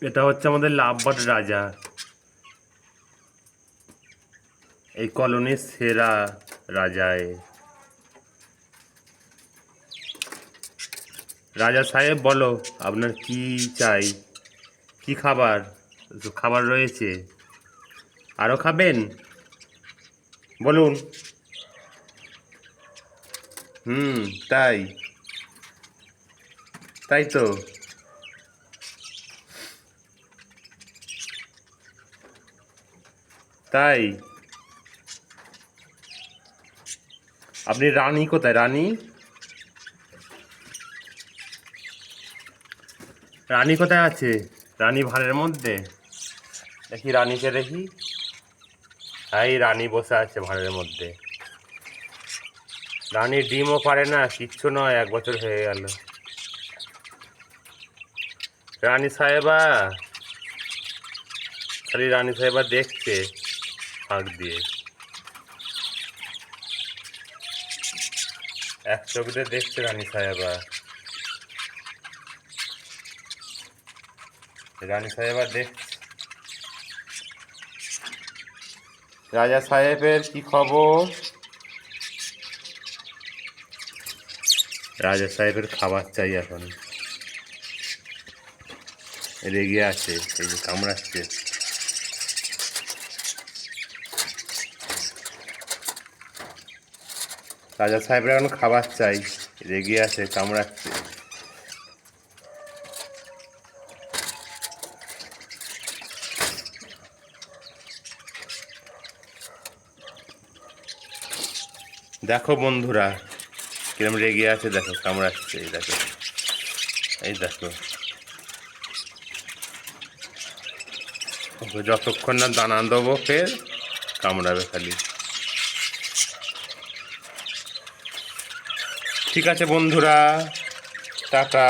এটা হচ্ছে আমাদের লাভবাট রাজা। এই কলোনির সেরা রাজায়। রাজা সাহেব, বলো, আপনার কি চাই? কি খাবার? খাবার রয়েছে? আরও খাবেন? বলুন। হুম, তাই। তাই তো। তাই? আপনি রানী কোথায়? রানী? রানী কোথায় আছে? রানী ভাড়ের মধ্যে? দেখি রানীকে দেখি। এই রানী বসে আছে ভাড়ের মধ্যে। রানী ডিমও পারে না, কিচ্ছু নয়, এক বছর হয়ে গেল। রানী সাহেবা, খালি রানী সাহেবা দেখছে। ফাঁক দিয়ে। এক চোখ দিয়ে দেখছে রানী সাহেবা রানী সাহেবা দেখ রাজা সাহেবের কি খবর? রাজা সাহেবের খাবার চাই এখন। রেগে আছে, এই যে কামড়াচ্ছে। রাজা সাহেবের এখন খাবার চাই। রেগে আছে, কামড়াচ্ছে। দেখো বন্ধুরা, কিরম রেগে আছে, দেখো, কামড়াচ্ছে, এই দেখো। এই দেখো। যতক্ষণ না দানা দেবো, ফের কামড়াবে খালি। ঠিক আছে বন্ধুরা টাটা।